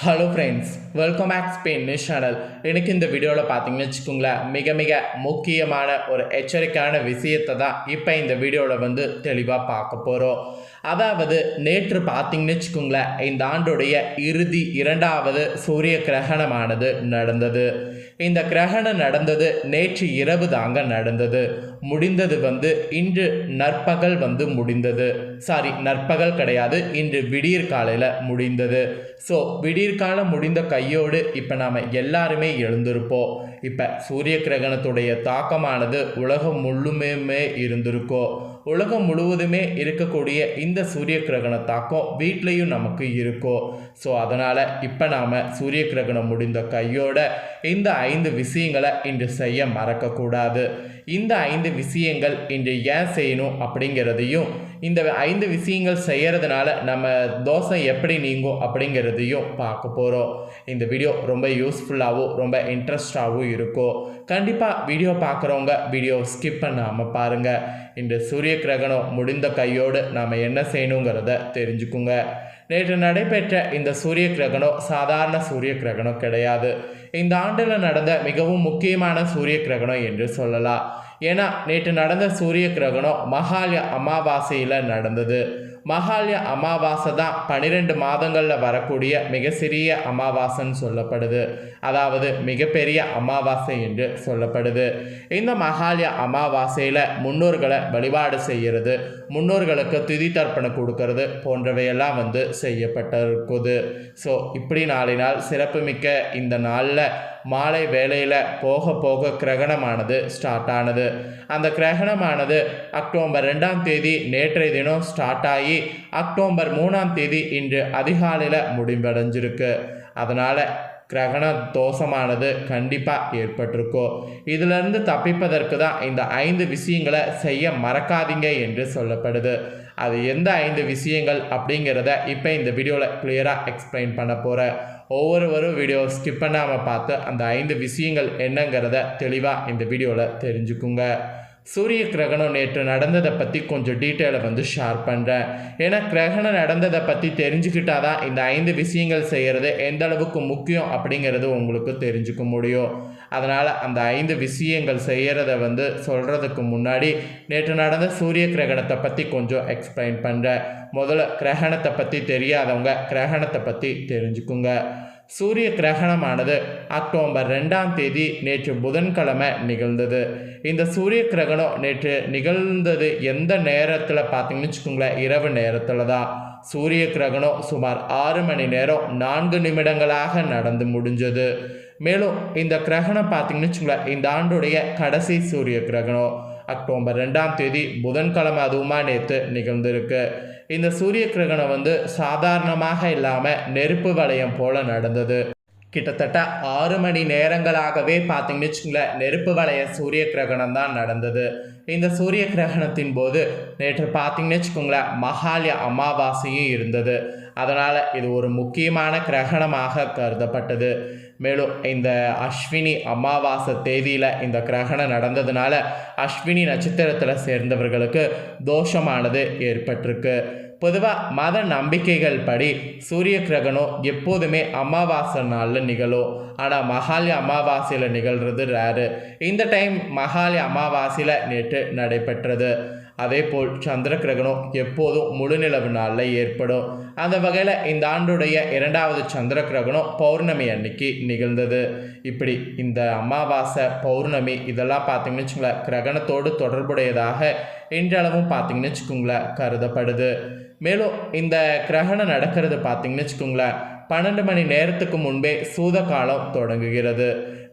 Hello friends welcome back Spain news channel எனக்கு இந்த வீடியோவில் பார்த்தீங்கன்னு வச்சுக்கோங்களேன் மிக மிக முக்கியமான ஒரு எச்சரிக்கையான விஷயத்தை தான் இப்போ இந்த வீடியோவில் வந்து தெளிவாக பார்க்க போகிறோம் அதாவது நேற்று பார்த்தீங்கன்னு வச்சுக்கோங்களேன் இந்த ஆண்டுடைய இறுதி இரண்டாவது சூரிய கிரகணமானது நடந்தது. இந்த கிரகணம் நடந்தது நேற்று இரவு தாங்க நடந்தது. முடிந்தது வந்து இன்று நற்பகல் வந்து முடிந்தது. சாரி நற்பகல் கிடையாது இன்று விடியற் காலையில் முடிந்தது. ஸோ விடியற்காலம் முடிந்த கையோடு இப்போ நாம் எல்லாருமே எழுந்திருப்போம். இப்போ சூரிய கிரகணத்துடைய தாக்கமானது உலகம் முழுமையுமே இருந்திருக்கோம் உலகம் முழுவதுமே இருக்கக்கூடிய இந்த சூரிய கிரகண தாக்கம் வீட்லேயும் நமக்கு இருக்கோ. ஸோ அதனால் இப்போ நாம் சூரிய கிரகணம் முடிந்த கையோட இந்த ஐந்து விஷயங்களை இன்று செய்ய மறக்கக்கூடாது. இந்த ஐந்து விஷயங்கள் இன்று ஏன் செய்யணும் அப்படிங்கிறதையும் இந்த ஐந்து விஷயங்கள் செய்கிறதுனால நம்ம தோசை எப்படி நீங்கும் அப்படிங்கிறதையும் பார்க்க போகிறோம் இந்த வீடியோ ரொம்ப யூஸ்ஃபுல்லாகவும் ரொம்ப இன்ட்ரெஸ்டாகவும் இருக்கும். கண்டிப்பாக வீடியோ பார்க்குறவங்க வீடியோ ஸ்கிப் பண்ணாமல் பாருங்கள் இந்த சூரிய கிரகணம் முடிந்த கையோடு நாம் என்ன செய்யணுங்கிறத தெரிஞ்சுக்குங்க. நேற்று நடைபெற்ற இந்த சூரிய கிரகணம் சாதாரண சூரிய கிரகணம் கிடையாது. இந்த ஆண்டில் நடந்த மிகவும் முக்கியமான சூரிய கிரகணம் என்று சொல்லலாம். ஏன்னா நேற்று நடந்த சூரிய கிரகணம் மகாலய அமாவாசையில் நடந்தது. மகாலய அமாவாசை தான் பன்னிரெண்டு மாதங்களில் வரக்கூடிய மிக சிறிய அமாவாசைன்னு சொல்லப்படுது. அதாவது மிகப்பெரிய அமாவாசை என்று சொல்லப்படுது. இந்த மகாலய அமாவாசையில் முன்னோர்களை வழிபாடு செய்கிறது முன்னோர்களுக்கு திதி தர்ப்பணம் கொடுக்கறது போன்றவையெல்லாம் வந்து செய்யப்பட்டிருக்குது. ஸோ இப்படி நாளினால் சிறப்புமிக்க இந்த நாளில் மாலை வேளையில் போக போக கிரகணமானது ஸ்டார்ட் ஆனது. அந்த கிரகணமானது அக்டோபர் ரெண்டாம் தேதி நேற்றைய தினம் ஸ்டார்ட் ஆகி அக்டோபர் மூணாம் தேதி இன்று அதிகாலையில் முடிவடைஞ்சிருக்கு. அதனால் கிரகண தோஷமானது கண்டிப்பாக ஏற்பட்டிருக்கும் இதிலிருந்து தப்பிப்பதற்கு தான் இந்த ஐந்து விஷயங்களை செய்ய மறக்காதீங்க என்று சொல்லப்படுது. அது எந்த ஐந்து விஷயங்கள் அப்படிங்கிறத இப்போ இந்த வீடியோவில் கிளியராக எக்ஸ்பிளைன் பண்ண போகிறேன் ஒவ்வொருவரும் வீடியோ ஸ்கிப் பண்ணாமல் பார்த்து அந்த ஐந்து விஷயங்கள் என்னங்கிறத தெளிவாக இந்த வீடியோவில் தெரிஞ்சுக்குங்க. சூரிய கிரகணம் நேற்று நடந்ததை பற்றி கொஞ்சம் டீட்டெயிலை வந்து ஷேர் பண்ணுறேன் ஏன்னா கிரகணம் நடந்ததை பற்றி தெரிஞ்சுக்கிட்டால் தான் இந்த ஐந்து விஷயங்கள் செய்கிறது எந்த அளவுக்கு முக்கியம் அப்படிங்கிறது உங்களுக்கு தெரிஞ்சுக்க முடியும். அதனால் அந்த ஐந்து விஷயங்கள் செய்கிறத வந்து சொல்கிறதுக்கு முன்னாடி நேற்று நடந்த சூரிய கிரகணத்தை பற்றி கொஞ்சம் எக்ஸ்பிளைன் பண்ணுறேன் முதல்ல கிரகணத்தை பற்றி தெரியாதவங்க கிரகணத்தை பற்றி தெரிஞ்சுக்குங்க. சூரிய கிரகணமானது அக்டோபர் ரெண்டாம் தேதி நேற்று புதன்கிழமை நிகழ்ந்தது. இந்த சூரிய கிரகணம் நேற்று நிகழ்ந்தது எந்த நேரத்தில் பார்த்தீங்கன்னு வச்சுக்கோங்களேன் இரவு நேரத்தில் தான். சூரிய கிரகணம் சுமார் ஆறு மணி நேரம் நான்கு நிமிடங்களாக நடந்து முடிஞ்சது. மேலும் இந்த கிரகணம் பார்த்தீங்கன்னு வச்சுங்களேன் இந்த ஆண்டுடைய கடைசி சூரிய கிரகணம். அக்டோபர் ரெண்டாம் தேதி புதன்கிழமை அதுவுமா நேற்று நிகழ்ந்திருக்கு. இந்த சூரிய கிரகணம் வந்து சாதாரணமாக இல்லாமல் நெருப்பு வளையம் போல நடந்தது. கிட்டத்தட்ட ஆறு மணி நேரங்களாகவே பார்த்தீங்கன்னு வச்சுங்களேன் நெருப்பு வளைய சூரிய கிரகணம் தான் நடந்தது. இந்த சூரிய கிரகணத்தின் போது நேற்று பார்த்தீங்கன்னு வச்சுக்கோங்களேன் மகாலய அமாவாசையும் இருந்தது. அதனால் இது ஒரு முக்கியமான கிரகணமாக கருதப்பட்டது. மேலும் இந்த அஸ்வினி அமாவாசை தேதியில் இந்த கிரகணம் நடந்ததுனால அஸ்வினி நட்சத்திரத்தில் சேர்ந்தவர்களுக்கு தோஷமானது ஏற்பட்டிருக்கு. பொதுவாக மத நம்பிக்கைகள் படி சூரிய கிரகணம் எப்போதுமே அமாவாசை நாளில் நிகழும். ஆனால் மகாலி அமாவாசையில் நிகழ்கிறது ரேரு இந்த டைம் மகாலி அமாவாசையில் நேற்று நடைபெற்றது. அதே போல் சந்திர கிரகணம் எப்போதும் முழுநிலவு நாளில் ஏற்படும். அந்த வகையில் இந்த ஆண்டுடைய இரண்டாவது சந்திர கிரகணம் பௌர்ணமி அன்னைக்கு நிகழ்ந்தது. இப்படி இந்த அமாவாசை பௌர்ணமி இதெல்லாம் பார்த்தீங்கன்னு வச்சுங்களேன் கிரகணத்தோடு தொடர்புடையதாக இன்றளவும் பார்த்தீங்கன்னு வச்சுக்கோங்களேன் கருதப்படுது. மேலும் இந்த கிரகணம் நடக்கிறது பார்த்தீங்கன்னு வச்சுக்கோங்களேன் பன்னெண்டு மணி நேரத்துக்கு முன்பே சூத காலம் தொடங்குகிறது.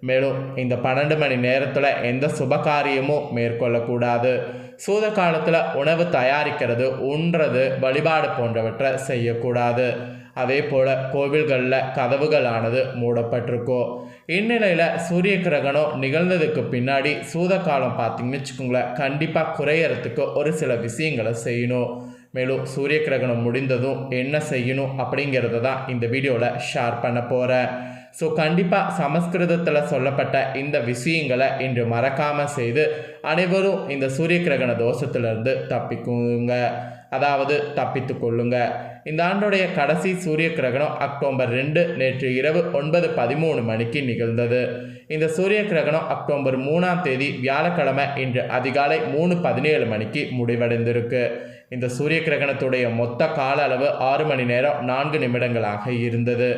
மேலும் இந்த பன்னெண்டு மணி நேரத்தில் எந்த சுப காரியமும் மேற்கொள்ளக்கூடாது. சூத காலத்தில் உணவு தயாரிக்கிறது உண்றது வழிபாடு போன்றவற்றை செய்யக்கூடாது. அதே போல் கோவில்களில் கதவுகளானது மூடப்பட்டிருக்கும். இந்நிலையில் சூரிய கிரகணம் நிகழ்ந்ததுக்கு பின்னாடி சூத காலம் பார்த்தீங்கன்னு வச்சுக்கோங்களேன் கண்டிப்பாக குறையறதுக்கு ஒரு சில விஷயங்களை செய்யணும். மேலும் சூரிய கிரகணம் முடிந்ததும் என்ன செய்யணும் அப்படிங்கிறத தான் இந்த வீடியோவில் ஷேர் பண்ண போகிறேன் ஸோ கண்டிப்பாக சமஸ்கிருதத்தில் சொல்லப்பட்ட இந்த விஷயங்களை இன்று மறக்காமல் செய்து அனைவரும் இந்த சூரிய கிரகண தோஷத்திலிருந்து தப்பிக்குங்க. அதாவது தப்பித்து கொள்ளுங்க. இந்த ஆண்டுடைய கடைசி சூரிய கிரகணம் அக்டோபர் ரெண்டு நேற்று இரவு ஒன்பது பதிமூணு மணிக்கு நிகழ்ந்தது. இந்த சூரிய கிரகணம் அக்டோபர் மூணாம் தேதி வியாழக்கிழமை இன்று அதிகாலை மூணு பதினேழு மணிக்கு முடிவடைந்திருக்கு. இந்த சூரிய கிரகணத்துடைய மொத்த கால அளவு ஆறு மணி நேரம் நான்கு நிமிடங்களாக இருந்தது.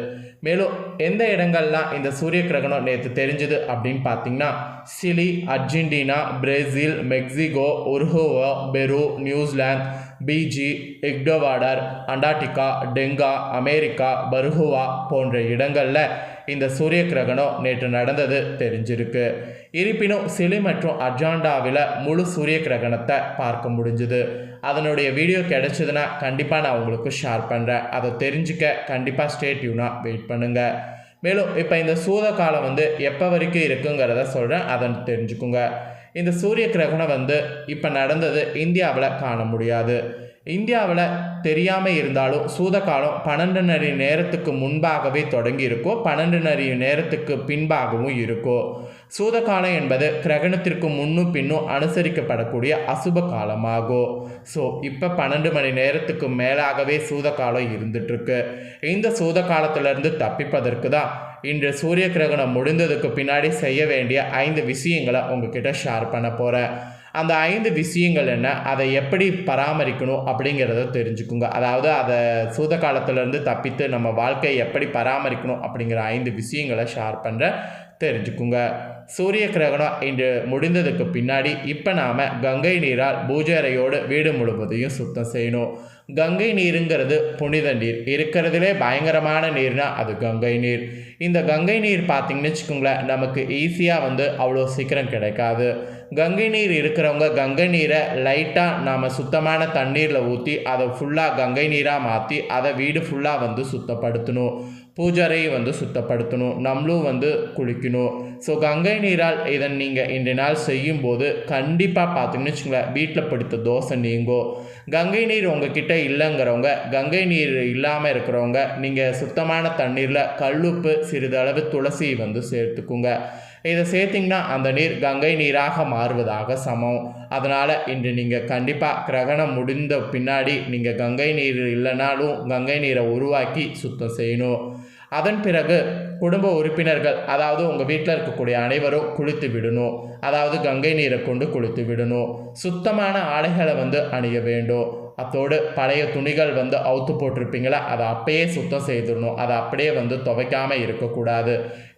மேலும் எந்த இடங்கள்லாம் இந்த சூரிய கிரகணம் நேற்று தெரிஞ்சுது அப்படின்னு பார்த்தீங்கன்னா Chile Argentina Brazil Mexico Uruguay Peru New Zealand Fiji Ecuador Antarctica Tonga America பர்ஹுவா போன்ற இடங்களில் இந்த சூரிய கிரகணம் நேற்று நடந்தது தெரிஞ்சிருக்கு. இருப்பினும் சிலி மற்றும் அர்ஜாண்டாவில் முழு சூரிய கிரகணத்தை பார்க்க முடிஞ்சுது. அதனுடைய வீடியோ கிடைச்சதுன்னா கண்டிப்பாக நான் உங்களுக்கு ஷேர் பண்ணுறேன் அதை தெரிஞ்சுக்க கண்டிப்பாக ஸ்டேட்யூனாக வெயிட் பண்ணுங்கள் மேலும் இப்போ இந்த சூத காலம் வந்து எப்போ வரைக்கும் இருக்குங்கிறத சொல்கிறேன் அதை தெரிஞ்சுக்குங்க. இந்த சூரிய கிரகணம் வந்து இப்போ நடந்தது இந்தியாவில் காண முடியாது. இந்தியாவில் தெரியாமல் இருந்தாலும் சூத காலம் பன்னெண்டு நரி நேரத்துக்கு முன்பாகவே தொடங்கி இருக்கும். பன்னெண்டு நரி நேரத்துக்கு பின்பாகவும் இருக்கும். சூதகாலம் என்பது கிரகணத்திற்கு முன்னும் பின்னும் அனுசரிக்கப்படக்கூடிய அசுப காலமாகும். ஸோ இப்போ பன்னெண்டு மணி நேரத்துக்கு மேலாகவே சூதகாலம் இருந்துட்டுருக்கு. இந்த சூத காலத்திலிருந்து தப்பிப்பதற்கு தான் இன்று சூரிய கிரகணம் முடிந்ததுக்கு பின்னாடி செய்ய வேண்டிய ஐந்து விஷயங்களை உங்ககிட்ட ஷேர் பண்ண போகிறேன் அந்த ஐந்து விஷயங்கள் என்ன? அதை எப்படி பராமரிக்கணும் அப்படிங்கிறத தெரிஞ்சுக்குங்க. அதாவது அதை சூத காலத்திலேருந்து தப்பித்து நம்ம வாழ்க்கையை எப்படி பராமரிக்கணும் அப்படிங்கிற ஐந்து விஷயங்களை ஷேர் பண்ணுற தெரிஞ்சுக்குங்க. சூரிய கிரகணம் இன்று முடிந்ததுக்கு பின்னாடி இப்போ நாம் கங்கை நீரால் பூஜை அறையோடு வீடு முழுவதையும் சுத்தம் செய்யணும். கங்கை நீருங்கிறது புனித நீர். இருக்கிறதுலே பயங்கரமான நீர்னா அது கங்கை நீர். இந்த கங்கை நீர் பார்த்திங்கன்னு வச்சுக்கோங்களேன் நமக்கு ஈஸியாக வந்து அவ்வளோ சீக்கிரம் கிடைக்காது. கங்கை நீர் இருக்கிறவங்க கங்கை நீரை லைட்டாக நாம் சுத்தமான தண்ணீரில் ஊற்றி அதை ஃபுல்லாக கங்கை நீராக மாற்றி அதை வீடு ஃபுல்லாக வந்து சுத்தப்படுத்தணும். பூஜரையை வந்து சுத்தப்படுத்தணும். நம்மளும் வந்து குளிக்கணும். ஸோ கங்கை நீரால் இதை நீங்கள் இன்றைய நாள் செய்யும்போது கண்டிப்பாக பார்த்தீங்கன்னு வச்சுங்களேன் வீட்டில் படுத்த தோசை நீங்கோ கங்கை நீர் உங்ககிட்ட இல்லைங்கிறவங்க கங்கை நீர் இல்லாமல் இருக்கிறவங்க நீங்கள் சுத்தமான தண்ணீரில் கல்லுப்பு சிறிதளவு துளசி வந்து சேர்த்துக்குங்க. இதை சேர்த்திங்கன்னா அந்த நீர் கங்கை நீராக மாறுவதாக சமம். அதனால் இன்று நீங்கள் கண்டிப்பாக கிரகணம் முடிந்த பின்னாடி நீங்கள் கங்கை நீர் இல்லைனாலும் கங்கை நீரை உருவாக்கி சுத்தம் செய்யணும். அதன் பிறகு குடும்ப உறுப்பினர்கள் அதாவது உங்கள் வீட்டில் இருக்கக்கூடிய அனைவரும் குளித்து விடணும். அதாவது கங்கை நீரை கொண்டு குளித்து விடணும். சுத்தமான ஆடைகளை வந்து அணிய வேண்டும். அத்தோடு பழைய துணிகள் வந்து அவுத்து போட்டிருப்பீங்களா அதை அப்பயே சுத்தம் செய்திடணும். அதை அப்படியே வந்து துவைக்காமல் இருக்கக்கூடாது.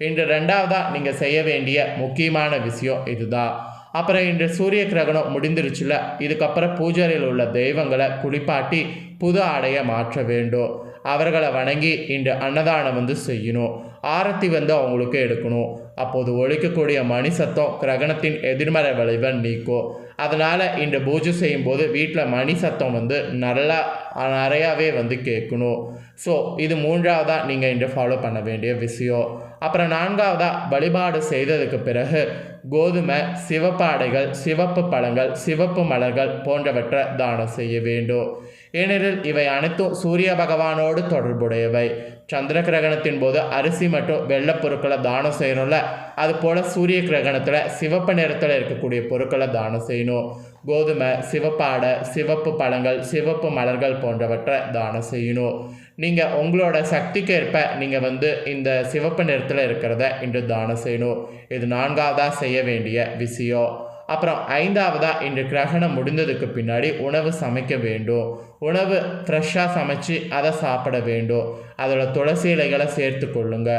இன்று ரெண்டாவதாக நீங்கள் செய்ய வேண்டிய முக்கியமான விஷயம் இதுதான். அப்புறம் இன்று சூரிய கிரகணம் முடிந்துருச்சுல இதுக்கப்புறம் பூஜையில் உள்ள தெய்வங்களை குளிப்பாட்டி புது ஆடையை மாற்ற வேண்டும். அவர்களை வணங்கி இன்று அன்னதானம் வந்து செய்யணும். ஆரத்தி வந்து அவங்களுக்கு எடுக்கணும். அப்போது ஒழிக்கக்கூடிய மணி சத்தம் கிரகணத்தின் எதிர்மறை விளைவை நீக்கும். அதனால் இன்று பூஜை செய்யும்போது வீட்டில் மணி சத்தம் வந்து நல்லா நிறையாவே வந்து கேட்கணும். ஸோ இது மூன்றாவதாக நீங்கள் இன்று ஃபாலோ பண்ண வேண்டிய விஷயம். அப்புறம் நான்காவதாக வழிபாடு செய்ததுக்கு பிறகு கோதுமை சிவப்பாடைகள் சிவப்பு பழங்கள் சிவப்பு மலர்கள் போன்றவற்றை தானம் செய்ய வேண்டும். ஏனெனில் இவை அனைத்தும் சூரிய பகவானோடு தொடர்புடையவை. சந்திர கிரகணத்தின் போது அரிசி மற்றும் வெள்ளை பொருட்களை தானம் செய்யணும்ல? அது போல் சூரிய கிரகணத்தில் சிவப்பு நிறத்தில் இருக்கக்கூடிய பொருட்களை தானம் செய்யணும். கோதுமை சிவப்பாடை சிவப்பு பழங்கள் சிவப்பு மலர்கள் போன்றவற்றை தானம் செய்யணும். நீங்கள் உங்களோட சக்திக்கு ஏற்ப நீங்கள் வந்து இந்த சிவப்பு நிறத்தில் இருக்கிறத இன்று தானம் செய்யணும். இது நான்காவதாக செய்ய வேண்டிய விஷயம். அப்புறம் ஐந்தாவதாக இன்று கிரகணம் முடிந்ததுக்கு பின்னாடி உணவு சமைக்க வேண்டும். உணவு ஃப்ரெஷ்ஷாக சமைச்சு அதை சாப்பிட வேண்டும். அதோட துளசி இலைகளை சேர்த்து கொள்ளுங்க.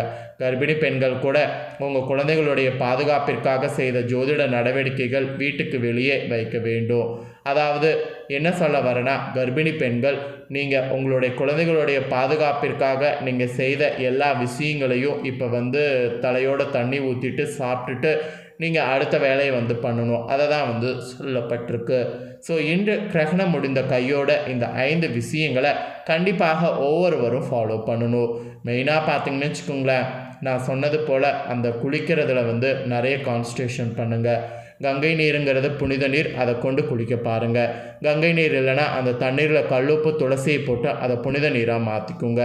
கர்ப்பிணி பெண்கள் கூட உங்கள் குழந்தைகளுடைய பாதுகாப்பிற்காக செய்த ஜோதிட நடவடிக்கைகள் வீட்டுக்கு வெளியே வைக்க வேண்டும். அதாவது என்ன சொல்ல வரேன்னா கர்ப்பிணி பெண்கள் நீங்கள் உங்களுடைய குழந்தைகளுடைய பாதுகாப்பிற்காக நீங்கள் செய்த எல்லா விஷயங்களையும் இப்போ வந்து தலையோட தண்ணி ஊற்றிட்டு சாப்பிட்டுட்டு நீங்கள் அடுத்த வேலையை வந்து பண்ணணும். அதை தான் வந்து சொல்லப்பட்டிருக்கு. ஸோ இன்று கிரகணம் முடிந்த கையோட இந்த ஐந்து விஷயங்களை கண்டிப்பாக ஒவ்வொருவரும் ஃபாலோ பண்ணணும். மெயினாக பார்த்தீங்கன்னு வச்சுக்கோங்களேன் நான் சொன்னது போல் அந்த குளிக்கிறதுல வந்து நிறைய கான்சன்ட்ரேஷன் பண்ணுங்கள் கங்கை நீருங்கிறது புனித நீர் அதை கொண்டு குளிக்க பாருங்கள் கங்கை நீர் இல்லைன்னா அந்த தண்ணீரில் கல்லுப்பு துளசியை போட்டு அதை புனித நீராக மாற்றிக்குங்க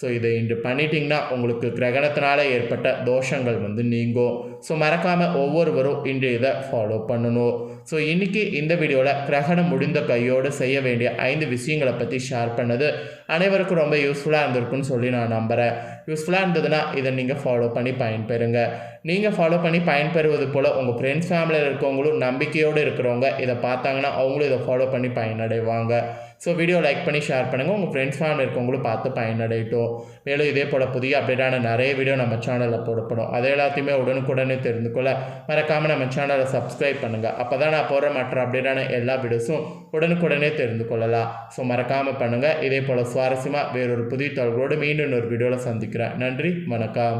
ஸோ இதை இன்று பண்ணிட்டிங்கன்னா உங்களுக்கு கிரகணத்தினால ஏற்பட்ட தோஷங்கள் வந்து நீங்கும். ஸோ மறக்காமல் ஒவ்வொருவரும் இன்றைய இதை ஃபாலோ பண்ணணும். ஸோ இன்றைக்கி இந்த வீடியோவில் கிரகணம் முடிந்த கையோடு செய்ய வேண்டிய ஐந்து விஷயங்களை பற்றி ஷேர் பண்ணது. அனைவருக்கும் ரொம்ப யூஸ்ஃபுல்லாக இருந்திருக்குன்னு சொல்லி நான் நம்புகிறேன் யூஸ்ஃபுல்லாக இருந்ததுன்னா இதை நீங்கள் ஃபாலோ பண்ணி பயன்பெறுங்க. நீங்கள் ஃபாலோ பண்ணி பயன்பெறுவது போல் உங்கள் ஃப்ரெண்ட்ஸ் ஃபேமிலியில் இருக்கவங்களும் நம்பிக்கையோடு இருக்கிறவங்க இதை பார்த்தாங்கன்னா அவங்களும் இதை ஃபாலோ பண்ணி பயனடைவாங்க. ஸோ வீடியோ லைக் பண்ணி ஷேர் பண்ணுங்கள் உங்கள் ஃப்ரெண்ட்ஸ் ஃபேமிலி இருக்கவங்களும் பார்த்து பயனடையட்டும். மேலும் இதே போல் புதிய அப்டேட்டான நிறைய வீடியோ நம்ம சேனலில் போடப்படும். அதை எல்லாத்தையுமே உடனுக்குடனே தெரிந்து கொள்ள மறக்காமல் நம்ம சேனலை சப்ஸ்கிரைப் பண்ணுங்கள் அப்போ தான் நான் போடுற மற்ற அப்டேட்டான எல்லா வீடியோஸும் உடனுக்குடனே தெரிந்து கொள்ளலாம். ஸோ மறக்காமல் பண்ணுங்கள் இதே போல் சுவாரஸ்யமாக வேறொரு புதிய தகவலோடு மீண்டும் ஒரு வீடியோவில் சந்திக்கிறேன். நன்றி வணக்கம்.